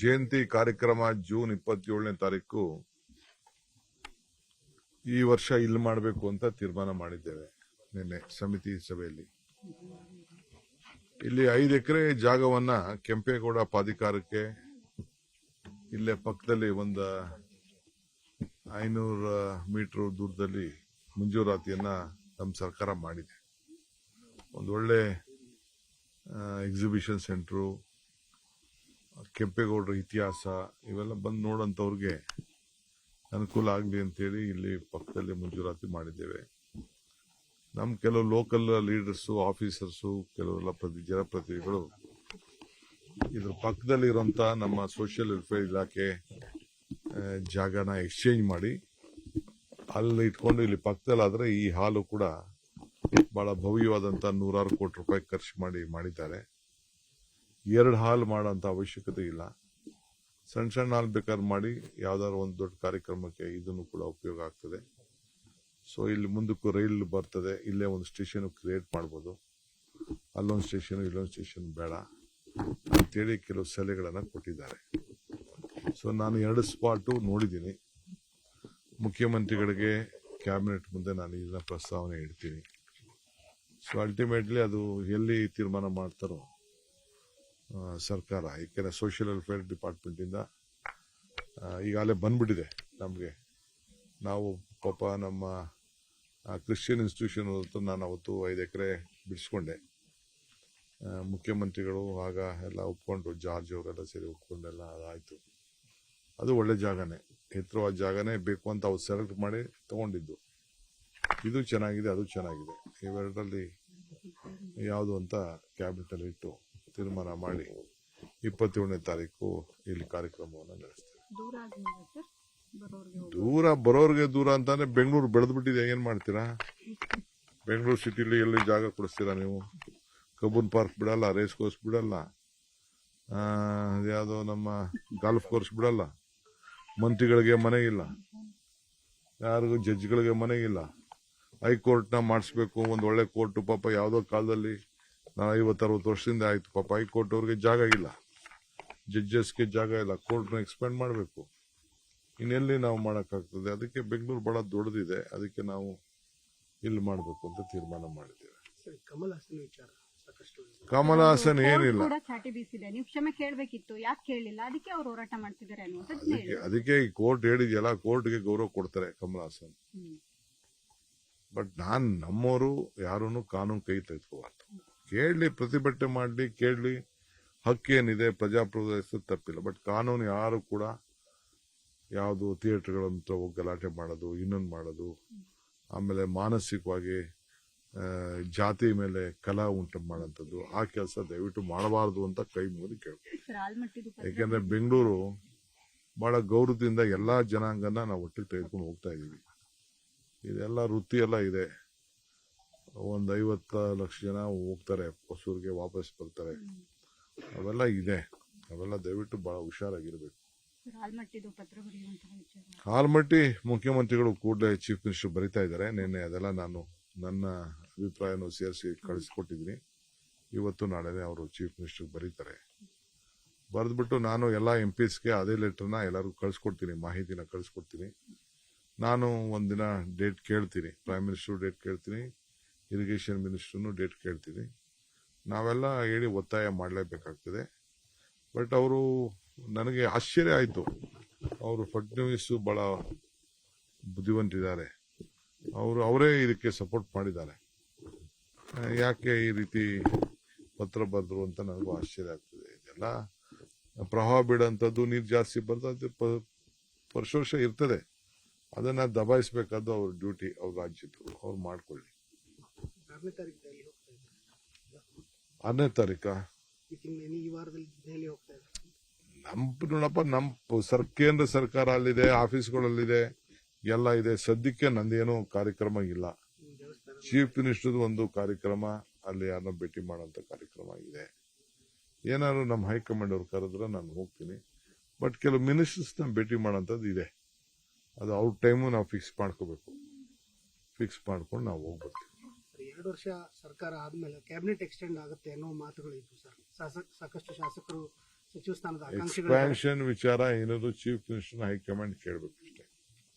ಜಯಂತಿ ಕಾರ್ಯಕ್ರಮ ಜೂನ್ ಇಪ್ಪತ್ತೇಳನೇ ತಾರೀಕು ಈ ವರ್ಷ ಇಲ್ಲಿ ಮಾಡಬೇಕು ಅಂತ ತೀರ್ಮಾನ ಮಾಡಿದ್ದೇವೆ ನಿನ್ನೆ ಸಮಿತಿ ಸಭೆಯಲ್ಲಿ. ಇಲ್ಲಿ ಐದು ಎಕರೆ ಜಾಗವನ್ನ ಕೆಂಪೇಗೌಡ ಪ್ರಾಧಿಕಾರಕ್ಕೆ, ಇಲ್ಲೇ ಪಕ್ಕದಲ್ಲಿ ಒಂದು ಐನೂರ ಮೀಟರ್ ದೂರದಲ್ಲಿ ಮಂಜೂರಾತಿಯನ್ನ ನಮ್ಮ ಸರ್ಕಾರ ಮಾಡಿದೆ. ಒಂದು ಒಳ್ಳೆ ಎಕ್ಸಿಬಿಷನ್ ಸೆಂಟ್ರು ಕೆಂಪೇಗೌಡರ ಇತಿಹಾಸ ಇವೆಲ್ಲ ಬಂದು ನೋಡೋಂಥವ್ರಿಗೆ ಅನುಕೂಲ ಆಗಲಿ ಅಂತೇಳಿ ಇಲ್ಲಿ ಪಕ್ಕದಲ್ಲಿ ಮಂಜೂರಾತಿ ಮಾಡಿದ್ದೇವೆ. ನಮ್ಮ ಕೆಲವು ಲೋಕಲ್ ಲೀಡರ್ಸು ಆಫೀಸರ್ಸು ಕೆಲವೆಲ್ಲ ಪ್ರತಿ ಜನಪ್ರತಿನಿಧಿಗಳು ಇದ್ರ ಪಕ್ಕದಲ್ಲಿ ಇರುವಂತ ನಮ್ಮ ಸೋಷಿಯಲ್ ವೆಲ್ಫೇರ್ ಇಲಾಖೆ ಜಾಗನ ಎಕ್ಸ್ಚೇಂಜ್ ಮಾಡಿ ಅಲ್ಲಿ ಇಟ್ಕೊಂಡು ಇಲ್ಲಿ ಪಕ್ಕದಲ್ಲಾದ್ರೆ ಈ ಹಾಲು ಕೂಡ ಬಹಳ ಭವ್ಯವಾದಂತ ನೂರಾರು ಕೋಟಿ ರೂಪಾಯಿ ಖರ್ಚು ಮಾಡಿ ಮಾಡಿದ್ದಾರೆ. ಎರಡು ಹಾಲು ಮಾಡೋಂಥ ಅವಶ್ಯಕತೆ ಇಲ್ಲ. ಸಣ್ಣ ಸಣ್ಣ ಹಾಲು ಬೇಕಾದ್ರೆ ಮಾಡಿ, ಯಾವ್ದಾದ್ರು ಒಂದು ದೊಡ್ಡ ಕಾರ್ಯಕ್ರಮಕ್ಕೆ ಇದನ್ನು ಕೂಡ ಉಪಯೋಗ ಆಗ್ತದೆ. ಸೊ ಇಲ್ಲಿ ಮುಂದಕ್ಕೂ ರೈಲ್ ಬರ್ತದೆ. ಇಲ್ಲೇ ಒಂದು ಸ್ಟೇಷನ್ ಕ್ರಿಯೇಟ್ ಮಾಡ್ಬೋದು. ಅಲ್ಲೊಂದು ಸ್ಟೇಷನ್, ಇಲ್ಲೊಂದು ಸ್ಟೇಷನ್ ಬೇಡ ಅಂತೇಳಿ ಕೆಲವು ಸಲಹೆಗಳನ್ನು ಕೊಟ್ಟಿದ್ದಾರೆ. ಸೊ ನಾನು ಎರಡು ಸ್ಪಾಟು ನೋಡಿದ್ದೀನಿ. ಮುಖ್ಯಮಂತ್ರಿಗಳಿಗೆ ಕ್ಯಾಬಿನೆಟ್ ಮುಂದೆ ನಾನು ಇದನ್ನ ಪ್ರಸ್ತಾವನೆ ಇಡ್ತೀನಿ. ಸೊ ಅಲ್ಟಿಮೇಟ್ಲಿ ಅದು ಎಲ್ಲಿ ತೀರ್ಮಾನ ಮಾಡ್ತಾರೋ ಸರ್ಕಾರ ಏಕೆಂದರೆ ಸೋಷಿಯಲ್ ವೆಲ್ಫೇರ್ ಡಿಪಾರ್ಟ್ಮೆಂಟಿಂದ ಈಗಾಗಲೇ ಬಂದ್ಬಿಟ್ಟಿದೆ ನಮಗೆ. ನಾವು ಪಾಪ ನಮ್ಮ ಕ್ರಿಶ್ಚಿಯನ್ ಇನ್ಸ್ಟಿಟ್ಯೂಷನ್ ಹತ್ರ ನಾನು ಅವತ್ತು ಐದು ಎಕರೆ ಬಿಡಿಸ್ಕೊಂಡೆ. ಮುಖ್ಯಮಂತ್ರಿಗಳು ಆಗ ಎಲ್ಲ ಒಪ್ಕೊಂಡ್ರು ಜಾರ್ಜ್ ಅವರೆಲ್ಲ ಸೇರಿ ಒಪ್ಕೊಂಡೆಲ್ಲ ಅದಾಯಿತು ಅದು ಒಳ್ಳೆ ಜಾಗನೇ. ಎತ್ತರವಾದ ಜಾಗನೇ ಬೇಕು ಅಂತ ಅವ್ರು ಸೆಲೆಕ್ಟ್ ಮಾಡಿ ತಗೊಂಡಿದ್ದು. ಇದು ಚೆನ್ನಾಗಿದೆ, ಅದು ಚೆನ್ನಾಗಿದೆ. ಇವೆರಡರಲ್ಲಿ ಯಾವುದು ಅಂತ ಕ್ಯಾಬಿನೆಟಲ್ಲಿ ಇಟ್ಟು. ತೀರ್ಮಾನ ಮಾಡಿ ಇಪ್ಪತ್ತೇಳನೇ ತಾರೀಕು ಇಲ್ಲಿ ಕಾರ್ಯಕ್ರಮವನ್ನು ನಡೆಸ್ತೇವೆ. ದೂರ ಬರೋರ್ಗೆ ದೂರ ಅಂತಾನೆ ಬೆಂಗಳೂರು ಬೆಳೆದ್ಬಿಟ್ಟಿದೆ ಏನ್ ಮಾಡ್ತೀರಾ? ಬೆಂಗಳೂರು ಸಿಟಿಲಿ ಎಲ್ಲಿ ಜಾಗ ಕೊಡಿಸ್ತೀರಾ ನೀವು? ಕಬ್ಬನ್ ಪಾರ್ಕ್ ಬಿಡಲ್ಲ ರೇಸ್ ಕೋರ್ಸ್ ಬಿಡಲ್ಲ ಯಾವ್ದೋ ನಮ್ಮ ಗಾಲ್ಫ್ ಕೋರ್ಸ್ ಬಿಡಲ್ಲ ಮಂತ್ರಿಗಳಿಗೆ ಮನೆ ಇಲ್ಲ ಯಾರಿಗೂ ಜಡ್ಜ್ಗಳಿಗೆ ಮನೆ ಇಲ್ಲ. ಹೈಕೋರ್ಟ್ನ ಮಾಡಿಸ್ಬೇಕು ಒಂದು ಒಳ್ಳೆ ಕೋರ್ಟ್ ಪಾಪ ಯಾವುದೋ ಕಾಲದಲ್ಲಿ ನಾ ಐವತ್ತರವತ್ತು ವರ್ಷದಿಂದ ಆಯ್ತು. ಪಾಪ ಹೈಕೋರ್ಟ್ ಅವ್ರಿಗೆ ಜಾಗ ಇಲ್ಲ. ಜಡ್ಜಸ್ಗೆ ಜಾಗ ಇಲ್ಲ. ಕೋರ್ಟ್ನ ಎಕ್ಸ್ಪೆಂಡ್ ಮಾಡಬೇಕು. ಇನ್ನೆಲ್ಲಿ ನಾವು ಮಾಡೋಕ್ಕಾಗ್ತದೆ? ಅದಕ್ಕೆ ಬೆಂಗಳೂರು ಬಹಳ ದೊಡ್ಡದಿದೆ. ಅದಕ್ಕೆ ನಾವು ಇಲ್ಲಿ ಮಾಡಬೇಕು ಅಂತ ತೀರ್ಮಾನ ಮಾಡಿದ್ದೇವೆ. ಸರಿ ಕಮಲ್ ಹಾಸನ್ ವಿಚಾರ ಕಮಲ್ ಹಾಸನ್ ಏನಿಲ್ಲ. ಕೂಡ ಚಾಟಿ ಬೀಸಿದೆ. ನೀವು ಕ್ಷಮೆ ಕೇಳಬೇಕಿತ್ತು. ಯಾಕೆ ಕೇಳಲಿಲ್ಲ ಅದಕ್ಕೆ ಅವ್ರು ಹೋರಾಟ ಮಾಡ್ತಿದ್ದಾರೆ ಅನ್ನುವಂಥದ್ದು ಅದಕ್ಕೆ ಅದಕ್ಕೆ ಈ ಕೋರ್ಟ್ ಹೇಳಿದೆಯಲ್ಲ ಕೋರ್ಟ್ಗೆ ಗೌರವ ಕೊಡ್ತಾರೆ ಕಮಲ್ ಹಾಸನ್. ಬಟ್ ನಾನ್ ನಮ್ಮವರು ಯಾರನ್ನು ಕಾನೂನು ಕೈ ತೆಗೆದುಕೋಬಾರ್ದು. ಕೇಳಲಿ ಪ್ರತಿಭಟನೆ ಮಾಡಲಿ ಕೇಳಲಿ ಹಕ್ಕೇನಿದೆ ಪ್ರಜಾಪ್ರಭುತ್ವ ತಪ್ಪಿಲ್ಲ. ಬಟ್ ಕಾನೂನು ಯಾರು ಕೂಡ ಯಾವುದು ಥಿಯೇಟರ್ಗಳ ಹತ್ರ ಹೋಗಿ ಗಲಾಟೆ ಮಾಡೋದು ಇನ್ನೊಂದು ಮಾಡೋದು ಆಮೇಲೆ ಮಾನಸಿಕವಾಗಿ ಜಾತಿ ಮೇಲೆ ಕಲಾ ಉಂಟು ಮಾಡೋಂಥದ್ದು ಆ ಕೆಲಸ ದಯವಿಟ್ಟು ಮಾಡಬಾರದು ಅಂತ ಕೈ ಮುಗಿದು ಕೇಳ್ಬೋದು ಸರ್ ಯಾಕೆಂದ್ರೆ ಬೆಂಗಳೂರು ಬಹಳ ಗೌರವದಿಂದ ಎಲ್ಲಾ ಜನಾಂಗನ ನಾವು ಒಟ್ಟಿಗೆ ತೆಗೆದುಕೊಂಡು ಹೋಗ್ತಾ ಇದೀವಿ. ಇದೆಲ್ಲ ವೃತ್ತಿ ಎಲ್ಲ ಇದೆ. ಒಂದ್ ಐವತ್ತು ಲಕ್ಷ ಜನ ಹೋಗ್ತಾರೆ ಹೊಸೂರಿಗೆ ವಾಪಸ್ ಬರ್ತಾರೆ. ಅವೆಲ್ಲ ಇದೆ. ಅವೆಲ್ಲ ದಯವಿಟ್ಟು ಬಹಳ ಹುಷಾರಾಗಿರ್ಬೇಕು. ಆಲ್ಮಟ್ಟಿ ಮುಖ್ಯಮಂತ್ರಿಗಳು ಕೂಡಲೇ ಚೀಫ್ ಮಿನಿಸ್ಟರ್ ಬರಿತಾ ಇದ್ದಾರೆ. ನಿನ್ನೆ ಅದೆಲ್ಲ ನಾನು ನನ್ನ ಅಭಿಪ್ರಾಯವನ್ನು ಸೇರಿಸಿ ಕಳಿಸ್ಕೊಟ್ಟಿದ್ದೀನಿ. ಇವತ್ತು ನಾಳೆನೇ ಅವರು ಚೀಫ್ ಮಿನಿಸ್ಟರ್ ಬರೀತಾರೆ. ಬರೆದ್ಬಿಟ್ಟು ನಾನು ಎಲ್ಲ ಎಂ ಪಿಸ್ಗೆ ಅದೇ ಲೆಟರ್ನ ಎಲ್ಲರಿಗೂ ಕಳಿಸ್ಕೊಡ್ತೀನಿ. ಮಾಹಿತಿನ ಕಳಿಸ್ಕೊಡ್ತೀನಿ. ನಾನು ಒಂದಿನ ಡೇಟ್ ಕೇಳ್ತೀನಿ. ಪ್ರೈಮ್ ಮಿನಿಸ್ಟರ್ ಡೇಟ್ ಕೇಳ್ತೀನಿ. ಇರಿಗೇಷನ್ ಮಿನಿಸ್ಟ್ರೂ ಡೇಟ್ ಕೇಳ್ತೀನಿ ನಾವೆಲ್ಲ ಹೇಳಿ ಒತ್ತಾಯ ಮಾಡಲೇಬೇಕಾಗ್ತದೆ. ಬಟ್ ಅವರು ನನಗೆ ಆಶ್ಚರ್ಯ ಆಯಿತು. ಅವರು ಫಡ್ನವೀಸ್ ಭಾಳ ಬುದ್ಧಿವಂತಿದ್ದಾರೆ. ಅವರು ಅವರೇ ಇದಕ್ಕೆ ಸಪೋರ್ಟ್ ಮಾಡಿದ್ದಾರೆ. ಯಾಕೆ ಈ ರೀತಿ ಪತ್ರ ಬರೆದ್ರು ಅಂತ ನನಗೂ ಆಶ್ಚರ್ಯ ಆಗ್ತದೆ. ಇದೆಲ್ಲ ಪ್ರವಾಹ ಬೀಳಂಥದ್ದು ನೀರು ಜಾಸ್ತಿ ಬರ್ತದೆ ವರ್ಷ ಇರ್ತದೆ. ಅದನ್ನು ದಬಾಯಿಸಬೇಕಾದ್ದು ಅವ್ರ ಡ್ಯೂಟಿ, ಅವ್ರ ರಾಜ್ಯದ್ದು. ಅವ್ರು ಮಾಡ್ಕೊಳ್ಳಿ. ಆರನೇ ತಾರೀಕು ದೆಹಲಿ ಹೋಗ್ತಾ ಇದ್ದಾರೆ. ಆರನೇ ತಾರೀಕ? ಈ ತಿಂಗಳು ಈ ವಾರದಲ್ಲಿ ದೆಹಲಿ ಹೋಗ್ತಾ ಇದ್ದಾರೆ. ನಮ್ ನೋಡಪ್ಪ ನಮ್ ಸರ್ ಕೇಂದ್ರ ಸರ್ಕಾರ ಅಲ್ಲಿದೆ ಆಫೀಸ್ಗಳಲ್ಲಿದೆ ಎಲ್ಲ ಇದೆ. ಸದ್ಯಕ್ಕೆ ನಂದೇನು ಕಾರ್ಯಕ್ರಮ ಇಲ್ಲ. ಚೀಫ್ ಮಿನಿಸ್ಟರ್ ಒಂದು ಕಾರ್ಯಕ್ರಮ ಅಲ್ಲಿ ಯಾರನ್ನ ಭೇಟಿ ಮಾಡೋಂಥ ಕಾರ್ಯಕ್ರಮ ಇದೆ. ಏನಾದ್ರು ನಮ್ಮ ಹೈಕಮಾಂಡ್ ಅವ್ರು ಕರೆದ್ರೆ ನಾನು ಹೋಗ್ತೀನಿ. ಬಟ್ ಕೆಲವು ಮಿನಿಸ್ಟರ್ಸ್ನ ಭೇಟಿ ಮಾಡೋಂಥದ್ದು ಇದೆ. ಅದು ಅವ್ರ ಟೈಮು ನಾವು ಫಿಕ್ಸ್ ಮಾಡ್ಕೋಬೇಕು. ಫಿಕ್ಸ್ ಮಾಡ್ಕೊಂಡು ನಾವು ಸರ್, ಎರಡು ವರ್ಷ ಸರ್ಕಾರ ಆದ್ಮೇಲೆ ಕ್ಯಾಬಿನೆಟ್ ಎಕ್ಸ್ಟೆಂಡ್ ಆಗುತ್ತೆ ಅನ್ನೋ ಮಾತುಗಳು ಇದ್ವು ಸರ್. ಶಾಸಕ ಸಾಕಷ್ಟು ಶಾಸಕರು ಸಚಿವ ಸ್ಥಾನದ ಆಕಾಂಕ್ಷಿಗಳ. ಎಕ್ಸ್ಪ್ಯಾನ್ಷನ್ ವಿಚಾರ ಏನಾದ್ರು ಚೀಫ್ ಮಿನಿಸ್ಟರ್ ಹೈಕಮಾಂಡ್ ಕೇಳಬೇಕು